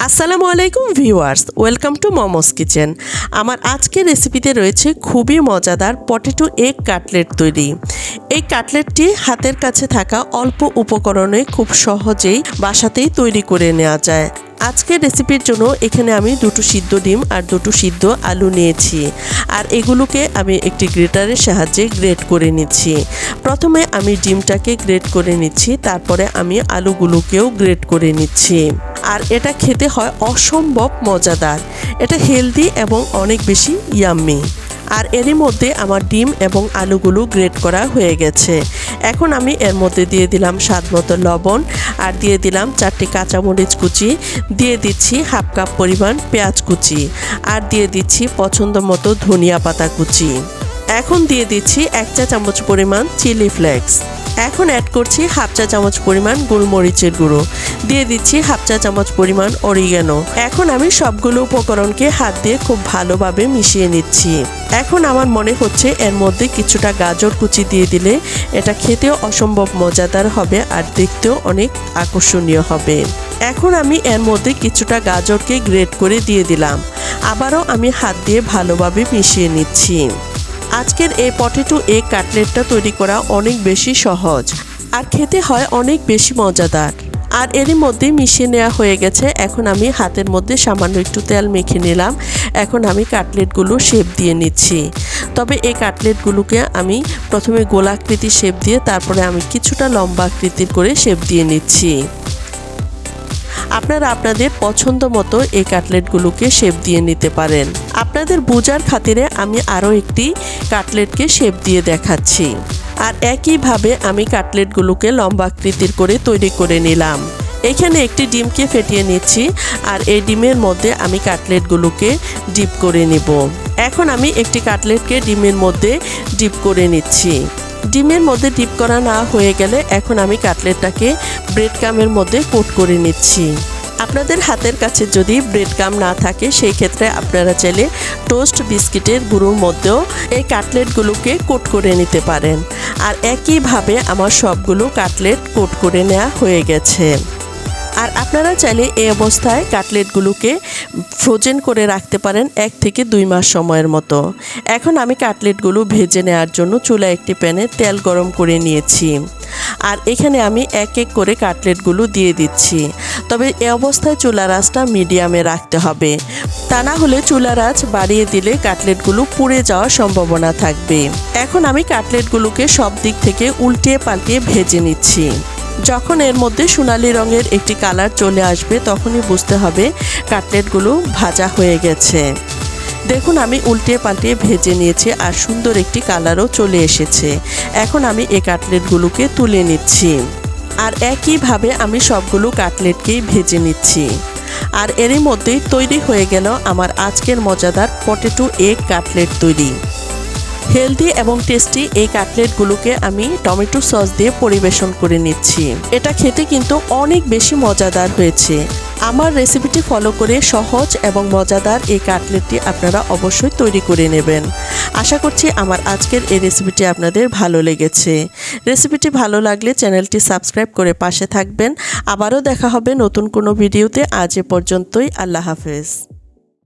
আসসালামু আলাইকুম viewers, welcome to Momos kitchen. আমার আজকের রেসিপিতে রয়েছে খুবই মজাদার পটেটো এগ কাটলেট তৈরি। এই কাটলেটটি হাতের কাছে থাকা অল্প উপকরণে খুব সহজেই বাসাতেই তৈরি করে নেওয়া যায়। আজকের রেসিপির জন্য এখানে আমি দুটো সিদ্ধ ডিম আর দুটো সিদ্ধ আলু নিয়েছি। আর এগুলোকে আমি একটি গ্রেটারের সাহায্যে গ্রেট করে নিচ্ছি। প্রথমে আমি ডিমটাকে গ্রেট করে নিচ্ছি, তারপরে আমি আলুগুলোকেও গ্রেট করে নিচ্ছি। আর এটা খেতে হয় অসম্ভব মজাদার। এটা হেলদি এবং অনেক বেশি ইয়াম্মি। আর এরই মধ্যে আমার ডিম এবং আলুগুলো গ্রেট করা হয়ে গেছে। এখন আমি এর মধ্যে দিয়ে দিলাম স্বাদ মতো লবণ আর দিয়ে দিলাম চারটি কাঁচামরিচ কুচি। দিয়ে দিচ্ছি হাফ কাপ পরিমাণ পেঁয়াজ কুচি আর দিয়ে দিচ্ছি পছন্দ মতো ধনিয়া পাতা কুচি। এখন দিয়ে দিচ্ছি এক চা চামচ পরিমাণ চিলি ফ্লেক্স। এখন অ্যাড করছি হাফ চা চামচ পরিমাণ গোলমরিচের গুঁড়ো। দিয়ে দিচ্ছি হাফ চা চামচ পরিমাণ অরিগানো এখন আমি সবগুলো উপকরণকে হাত দিয়ে খুব ভালোভাবে মিশিয়ে নিচ্ছি। এখন আমার মনে হচ্ছে এর মধ্যে কিছুটা গাজর কুচি দিয়ে দিলে এটা খেতেও অসম্ভব মজাদার হবে আর দেখতেও অনেক আকর্ষণীয় হবে। এখন আমি এর মধ্যে কিছুটা গাজরকে গ্রেট করে দিয়ে দিলাম। আবারও আমি হাত দিয়ে ভালোভাবে মিশিয়ে নিচ্ছি। আজকের এই পটেটো এগ কাটলেটটা তৈরি করা অনেক বেশি সহজ। আর খেতে হয় অনেক বেশি মজাদার। আর এরই মধ্যে মিশিয়ে নেওয়া হয়ে গেছে। এখন আমি হাতের মধ্যে সামান্য একটু তেল মেখে নিলাম। এখন আমি কাটলেটগুলো শেপ দিয়ে নিচ্ছি। তবে এই কাটলেটগুলোকে আমি প্রথমে গোলাকৃতি শেপ দিয়ে তারপরে আমি কিছুটা লম্বা আকৃতির করে শেপ দিয়ে নিচ্ছি। আপনারা আপনাদের পছন্দ মতো এই কাটলেটগুলোকে শেপ দিয়ে নিতে পারেন। আপনাদের বোঝার খাতিরে আমি আরও একটি কাটলেটকে শেপ দিয়ে দেখাচ্ছি। আর একইভাবে আমি কাটলেটগুলোকে লম্বা আকৃতির করে তৈরি করে নিলাম। এখানে একটি ডিমকে ফেটিয়ে নিচ্ছি আর এই ডিমের মধ্যে আমি কাটলেটগুলোকে ডিপ করে নিব। এখন আমি একটি কাটলেটকে ডিমের মধ্যে ডিপ করে নিচ্ছি। ডিমের মধ্যে ডিপ করা না হয়ে গেলে এখন আমি কাটলেটটাকে ব্রেড কামের মধ্যে কোট করে নিচ্ছি। আপনাদের হাতের কাছে যদি ব্রেড কাম না থাকে, সেই ক্ষেত্রে আপনারা চাইলে টোস্ট বিস্কিটের গুঁড়োর মধ্যেও এই কাটলেটগুলোকে কোট করে নিতে পারেন। আর একইভাবে আমার সবগুলো কাটলেট কোট করে নেওয়া হয়ে গেছে। আর আপনারা চাইলে এই অবস্থায় কাটলেটগুলোকে ফ্রোজেন করে রাখতে পারেন এক থেকে দুই মাস সময়ের মতো। এখন আমি কাটলেটগুলো ভেজে নেওয়ার জন্য চুলা একটি প্যানে তেল গরম করে নিয়েছি। আর এখানে আমি এক এক করে কাটলেটগুলো দিয়ে দিচ্ছি। তবে এ অবস্থায় চুলার আঁচটা মিডিয়ামে রাখতে হবে। তা না হলে চুলার আঁচ বাড়িয়ে দিলে কাটলেটগুলো পুড়ে যাওয়ার সম্ভাবনা থাকবে। এখন আমি কাটলেটগুলোকে সব দিক থেকে উল্টিয়ে পাল্টিয়ে ভেজে নিচ্ছি। যখন এর মধ্যে সোনালি রঙের একটি কালার চলে আসবে, তখনই বুঝতে হবে কাটলেটগুলো ভাজা হয়ে গেছে। দেখুন, আমি উল্টিয়ে পাল্টিয়ে ভেজে নিয়েছি আর সুন্দর একটি কালারও চলে এসেছে। এখন আমি এই কাটলেটগুলোকে তুলে নিচ্ছি। আর একইভাবে আমি সবগুলো কাটলেটকেই ভেজে নিচ্ছি। আর এরই মধ্যেই তৈরি হয়ে গেল আমার আজকের মজাদার পটেটো এগ কাটলেট তৈরি। হেলদি এবং টেস্টি এই কাটলেটগুলোকে আমি টমেটো সস দিয়ে পরিবেশন করে নিচ্ছি। এটা খেতে কিন্তু অনেক বেশি মজাদার হয়েছে। আমার রেসিপিটি ফলো করে সহজ এবং মজাদার এই কাটলেটটি আপনারা অবশ্যই তৈরি করে নেবেন। আশা করছি আমার আজকের এই রেসিপিটি আপনাদের ভালো লেগেছে। রেসিপিটি ভালো লাগলে চ্যানেলটি সাবস্ক্রাইব করে পাশে থাকবেন। আবারও দেখা হবে নতুন কোনো ভিডিওতে আজ এ পর্যন্তই। আল্লাহ হাফেজ।